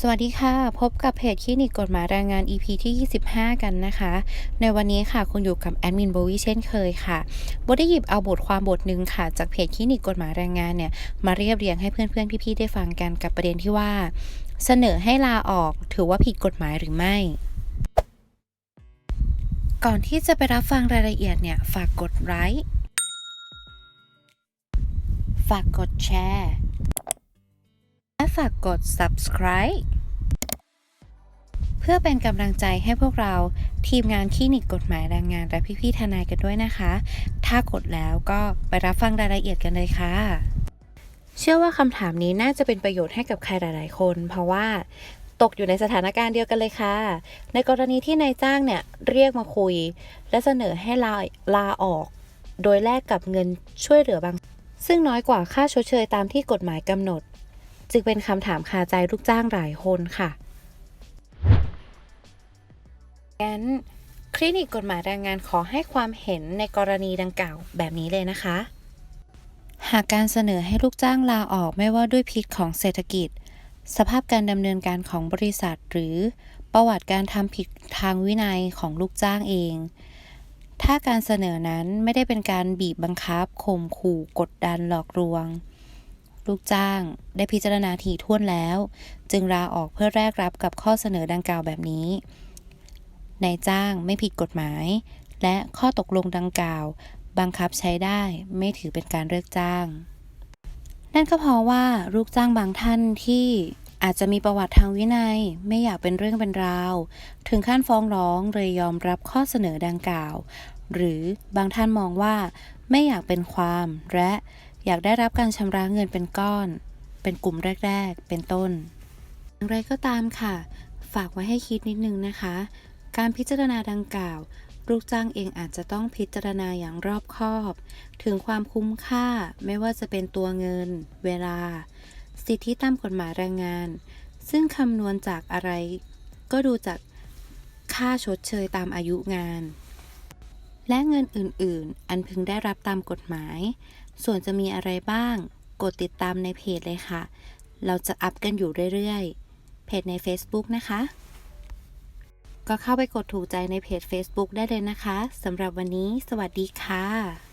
สวัสดีค่ะ พบกับเพจคลินิกกฎหมายแรงงาน EP ที่ 25 กันนะคะ ในวันนี้ค่ะคุณอยู่กับแอดมินโบวี่เช่นเคยค่ะโบได้หยิบเอาบทความบทหนึ่งค่ะ จากเพจคลินิกกฎหมายแรงงานเนี่ยมาเรียบเรียงให้เพื่อนๆ พี่ๆ ได้ฟังกันกับประเด็นที่ว่า เสนอให้ลาออกถือว่าผิดกฎหมายหรือไม่ก่อนที่จะไปรับฟังรายละเอียดเนี่ยฝากกดไลค์ฝากกดแชร์ และฝากกด subscribe พื่อเป็นกำลังใจให้พวกเราทีมงานคลินิกกฎหมายแรงงานและพี่ๆทนายกันด้วยนะคะ ถ้ากดแล้วก็ไปรับฟังรายละเอียดกันเลยค่ะ เชื่อว่าคำถามนี้น่าจะเป็นประโยชน์ให้กับใครหลาย ๆ คน เพราะว่าตกอยู่ในสถานการณ์เดียวกันเลยค่ะ ในกรณีที่นายจ้างเนี่ยเรียกมาคุย และเสนอให้ลาลาออก โดยแลกกับเงินช่วยเหลือบาง ซึ่งน้อยกว่าค่าชดเชยตามที่กฎหมายกำหนด จึงเป็นคำถามคาใจลูกจ้างหลายคนค่ะ งั้นคลินิกกฎหมายแรงงานขอให้ความเห็นในกรณีดังกล่าวแบบนี้เลยนะคะ หากการเสนอให้ลูกจ้างลาออกไม่ว่าด้วยพิษของเศรษฐกิจ สภาพการดำเนินการของบริษัท หรือประวัติการทำผิดทางวินัยของลูกจ้างเอง ถ้าการเสนอนั้นไม่ได้เป็นการบีบบังคับข่มขู่กดดันหลอกลวง ลูกจ้างได้พิจารณาถี่ถ้วนแล้ว จึงลาออกเพื่อแลกรับกับข้อเสนอดังกล่าวแบบนี้ นายจ้างไม่ผิดกฎหมาย และข้อตกลงดังกล่าว บังคับใช้ได้ไม่ถือเป็นการเลิกจ้าง นั่นก็เพราะว่าลูกจ้างบางท่านที่อาจจะมีประวัติทางวินัยไม่อยากเป็นเรื่องเป็นราว ถึงขั้นฟ้องร้องเลยยอมรับข้อเสนอดังกล่าว หรือบางท่านมองว่าไม่อยากเป็นความและอยากได้รับการชำระเงินเป็นก้อน เป็นกลุ่มแรก ๆ เป็นต้น อย่างไรก็ตามค่ะ ฝากไว้ให้คิดนิดนึงนะคะ การพิจารณาดังกล่าว ลูกจ้างเองอาจจะต้องพิจารณาอย่างรอบคอบ ถึงความคุ้มค่าไม่ว่าจะเป็นตัวเงิน เวลา สิทธิตามกฎหมายแรงงาน ซึ่งคำนวณจากอะไร ก็ดูจากค่าชดเชยตามอายุงาน และเงินอื่น ๆ อันพึงได้รับตามกฎหมาย ส่วนจะมีอะไรบ้าง กดติดตามในเพจเลยค่ะ เราจะอัพกันอยู่เรื่อย ๆ เพจใน Facebook นะคะ ก็เข้าไปกดถูกใจในเพจ Facebook ได้เลยนะคะสำหรับวันนี้ สวัสดีค่ะ